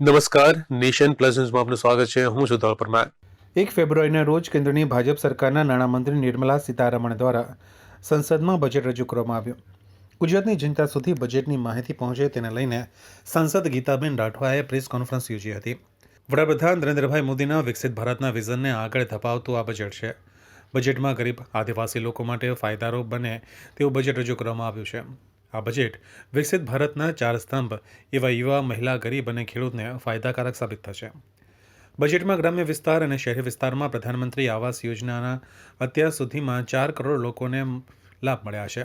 નમસ્કાર, nation plus ન્યૂઝમાં આપનું સ્વાગત છે. હું છું ધવલ પરમાર. એક ફેબ્રુઆરીના રોજ કેન્દ્રની ભાજપ સરકારના નાણામંત્રી નિર્મલા સીતારમણ દ્વારા સંસદમાં બજેટ રજૂ કરવામાં આવ્યું. ગુજરાતની જનતા સુધી બજેટની માહિતી પહોંચે તેને લઈને સાંસદ ગીતાબેન રાઠવાએ પ્રેસ કોન્ફરન્સ યોજી હતી. વડાપ્રધાન નરેન્દ્રભાઈ મોદીના વિકસિત ભારતના વિઝનને આગળ ધપાવતું આ બજેટ છે. બજેટમાં ગરીબ આદિવાસી લોકો માટે ફાયદારૂપ બને તેવું બજેટ રજૂ કરવામાં આવ્યું છે. આ બજેટ વિકસિત ભારતના ચાર સ્તંભ એવા યુવા, મહિલા, ગરીબ અને ખેડૂતને ફાયદાકારક સાબિત થશે. બજેટમાં ગ્રામ્ય વિસ્તાર અને શહેરી વિસ્તારમાં પ્રધાનમંત્રી આવાસ યોજનાના અત્યાર સુધીમાં ચાર કરોડ લોકોને લાભ મળ્યા છે,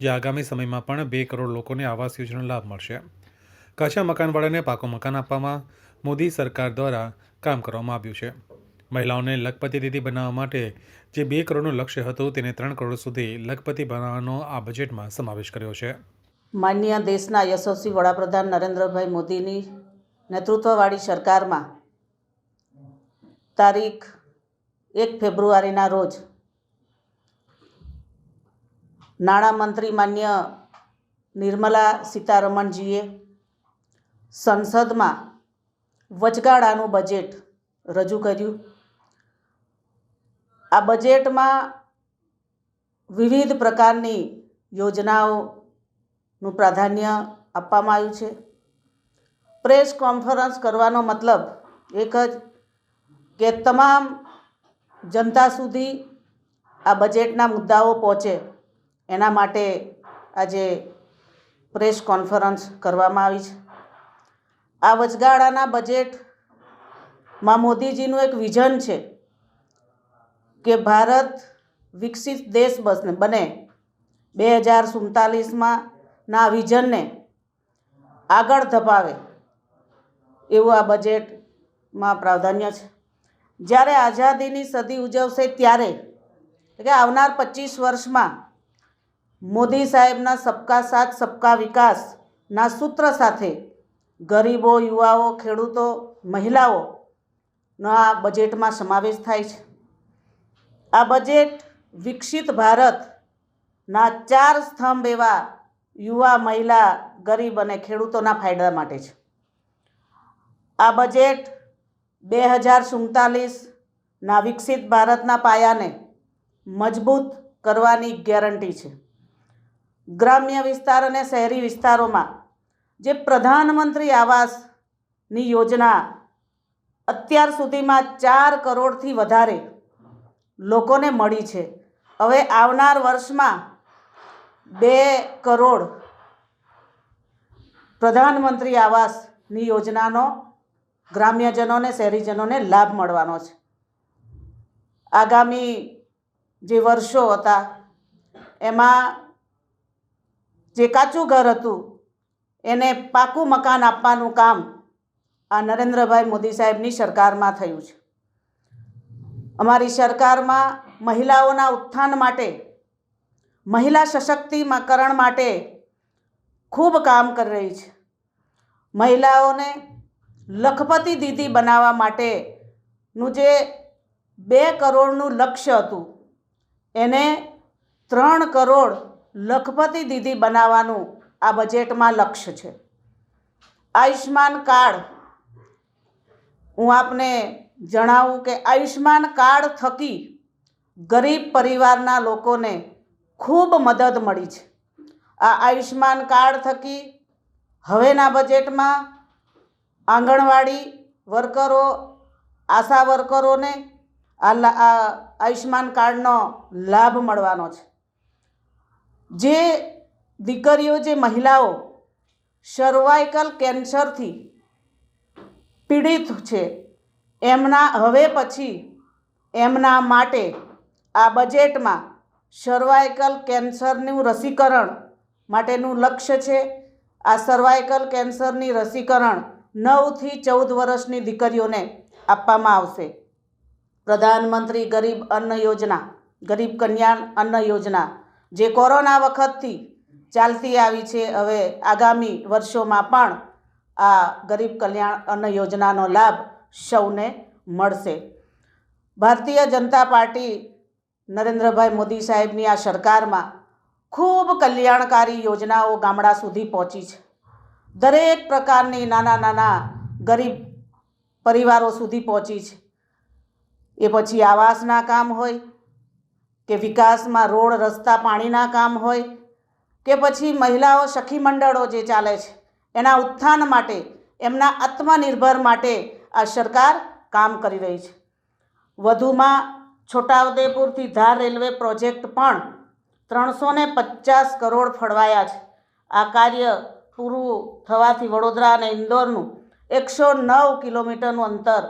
જે આગામી સમયમાં પણ બે કરોડ લોકોને આવાસ યોજનાનો લાભ મળશે. કાચા મકાનવાળાને પાકો મકાન આપવામાં મોદી સરકાર દ્વારા કામ કરવામાં આવ્યું છે. મહિલાઓને લખપતિ દીદી બનાવવા માટે જે બે કરોડનું લક્ષ્ય હતું તેને ત્રણ કરોડ સુધી લખપતિ બનાવવાનો આ બજેટમાં સમાવેશ કર્યો છે. માન્ય દેશના યશસ્વી વડાપ્રધાન નરેન્દ્રભાઈ મોદીની નેતૃત્વવાળી સરકારમાં તારીખ એક ફેબ્રુઆરીના રોજ નાણામંત્રી માન્ય નિર્મલા સીતારમણજીએ સંસદમાં વચગાળાનું બજેટ રજૂ કર્યું. આ બજેટમાં વિવિધ પ્રકારની યોજનાઓનું પ્રાધાન્ય આપવામાં આવ્યું છે. પ્રેસ કોન્ફરન્સ કરવાનો મતલબ એક જ કે તમામ જનતા સુધી આ બજેટના મુદ્દાઓ પહોંચે એના માટે આજે પ્રેસ કોન્ફરન્સ કરવામાં આવી છે. આ વચગાળાના બજેટમાં મોદીજીનું એક વિઝન છે કે ભારત વિકસિત દેશ બસને બને બે હજાર સુડતાલીસમાં ના વિઝનને આગળ ધપાવે એવું આ બજેટમાં પ્રાધાન્ય છે. જ્યારે આઝાદીની સદી ઉજવશે ત્યારે કે આવનાર પચીસ વર્ષમાં મોદી સાહેબના સબકા સાથ, સબકા વિકાસના સૂત્ર સાથે ગરીબો, યુવાઓ, ખેડૂતો મહિલાઓનો આ બજેટમાં સમાવેશ થાય છે. આ બજેટ વિકસિત ભારતના ચાર સ્તંભ એવા યુવા, મહિલા, ગરીબ અને ખેડૂતોના ફાયદા માટે છે. આ બજેટ બે હજાર સુડતાલીસના વિકસિત ભારતના પાયાને મજબૂત કરવાની ગેરંટી છે. ગ્રામ્ય વિસ્તાર અને શહેરી વિસ્તારોમાં જે પ્રધાનમંત્રી આવાસની યોજના અત્યાર સુધીમાં ચાર કરોડથી વધારે લોકોને મળી છે. હવે આવનાર વર્ષમાં બે કરોડ પ્રધાનમંત્રી આવાસની યોજનાનો ગ્રામ્યજનોને, શહેરીજનોને લાભ મળવાનો છે. આગામી જે વર્ષો હતા, એમાં જે કાચું ઘર હતું, એને પાકું મકાન આપવાનું કામ આ નરેન્દ્રભાઈ મોદી સાહેબની સરકારમાં થયું છે. અમારી સરકારમાં મહિલાઓના ઉત્થાન માટે, મહિલા સશક્તિકરણ માટે ખૂબ કામ કરી રહી છે. મહિલાઓને લખપતિ દીદી બનાવવા માટેનું જે બે કરોડનું લક્ષ્ય હતું, એને ત્રણ કરોડ લખપતિ દીદી બનાવવાનું આ બજેટમાં લક્ષ્ય છે. આયુષ્માન કાર્ડ, હું આપને જણાવું કે આયુષ્માન કાર્ડ થકી ગરીબ પરિવારના લોકોને ખૂબ મદદ મળી છે. આ આયુષ્માન કાર્ડ થકી હવેના બજેટમાં આંગણવાડી વર્કરો, આશા વર્કરોને આ લા- આ આયુષ્માન કાર્ડનો લાભ મળવાનો છે. જે દીકરીઓ, જે મહિલાઓ સર્વાઇકલ કેન્સરથી પીડિત છે એમના હવે પછી, એમના માટે આ બજેટમાં સર્વાઇકલ કેન્સરનું રસીકરણ માટેનું લક્ષ્ય છે. આ સર્વાઇકલ કેન્સરની રસીકરણ નવથી ચૌદ વર્ષની દીકરીઓને આપવામાં આવશે. પ્રધાનમંત્રી ગરીબ અન્ન યોજના, ગરીબ કલ્યાણ અન્ન યોજના, જે કોરોના વખતથી ચાલતી આવી છે, હવે આગામી વર્ષોમાં પણ આ ગરીબ કલ્યાણ અન્ન યોજનાનો લાભ સૌને મળશે. ભારતીય જનતા પાર્ટી નરેન્દ્રભાઈ મોદી સાહેબની આ સરકારમાં ખૂબ કલ્યાણકારી યોજનાઓ ગામડા સુધી પહોંચી છે. દરેક પ્રકારની નાના નાના ગરીબ પરિવારો સુધી પહોંચી છે. એ પછી આવાસના કામ હોય, કે વિકાસમાં રોડ, રસ્તા, પાણીના કામ હોય, કે પછી મહિલાઓ સખી મંડળો જે ચાલે છે, એના ઉત્થાન માટે, એમના આત્મનિર્ભર માટે આ સરકાર કામ કરી રહી છે. વધુમાં છોટાઉદેપુરથી ધાર રેલવે પ્રોજેક્ટ પણ ત્રણસો ને પચાસ કરોડ ફળવાયા છે. આ કાર્ય પૂરું થવાથી વડોદરા અને ઇન્દોરનું એકસો નવ કિલોમીટરનું અંતર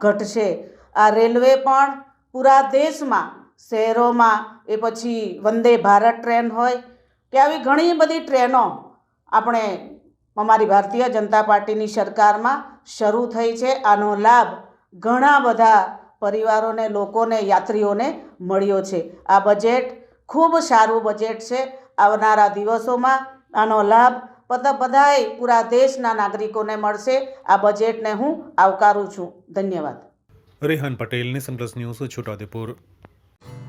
ઘટશે. આ રેલવે પણ પૂરા દેશમાં, શહેરોમાં, એ પછી વંદે ભારત ટ્રેન હોય, કે આવી ઘણી બધી ટ્રેનો આપણે અમારી ભારતીય જનતા પાર્ટીની સરકારમાં શરૂ થઈ છે. આનો લાભ ઘણા બધા પરિવારોને, લોકોને, યાત્રીઓને મળ્યો છે. આ બજેટ ખૂબ સારું બજેટ છે. આવનારા દિવસોમાં આનો લાભ બધા બધાય પૂરા દેશના નાગરિકોને મળશે. આ બજેટને હું આવકારું છું. ધન્યવાદ. Rehan Patel, nation plus news, Chhota Udepur.